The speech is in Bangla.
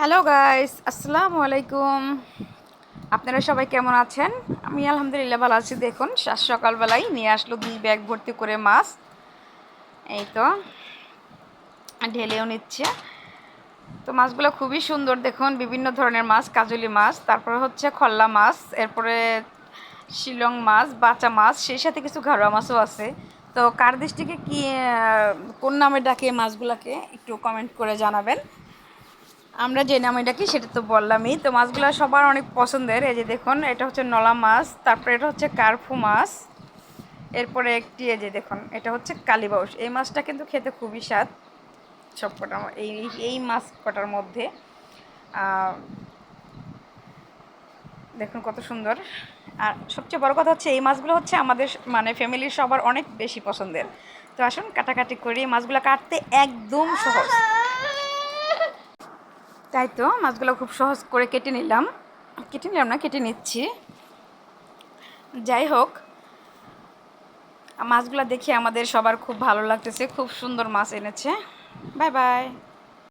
হ্যালো গাইস আসসালামু আলাইকুম আপনারা সবাই কেমন আছেন? আমি আলহামদুলিল্লাহ ভালো আছি। দেখুন সকালবেলায় নিয়ে আসলো দুই ব্যাগ ভর্তি করে মাছ। এই তো, ঢেলেও নিচ্ছে। তো মাছগুলো খুবই সুন্দর, দেখুন, বিভিন্ন ধরনের মাছ, কাজলি মাছ, তারপরে হচ্ছে খল্লা মাছ, এরপরে শিলং মাছ, বাচা মাছ, সেই সাথে কিছু ঘরোয়া মাছও আছে। তো কার দৃষ্টিকে কি কোন নামে ডাকে মাছগুলোকে, একটু কমেন্ট করে জানাবেন। আমরা যে নামে ডাকি সেটা তো বললামই। তো মাছগুলো সবার অনেক পছন্দের। এই যে দেখুন, এটা হচ্ছে নলা মাছ, তারপরে এটা হচ্ছে কার্ফু মাছ। এরপরে একটি এই যে দেখুন, এটা হচ্ছে কালীবাউস এই মাছটা কিন্তু খেতে খুবই স্বাদ সব কটার এই এই মাছ কটার মধ্যে। দেখুন কত সুন্দর। আর সবচেয়ে বড় কথা হচ্ছে, এই মাছগুলো হচ্ছে আমাদের মানে ফ্যামিলির সবার অনেক বেশি পছন্দের। তো আসুন, কাটাকাটি করি। মাছগুলো কাটতে একদম সহজ। তাই তো মাছগুলো খুব সহজ করে কেটে নিলাম। কেটে নিলাম না, কেটে নিচ্ছি। যাই হোক, মাছগুলো দেখে আমাদের সবার খুব ভালো লাগতেছে, খুব সুন্দর মাছ এনেছে। Bye bye.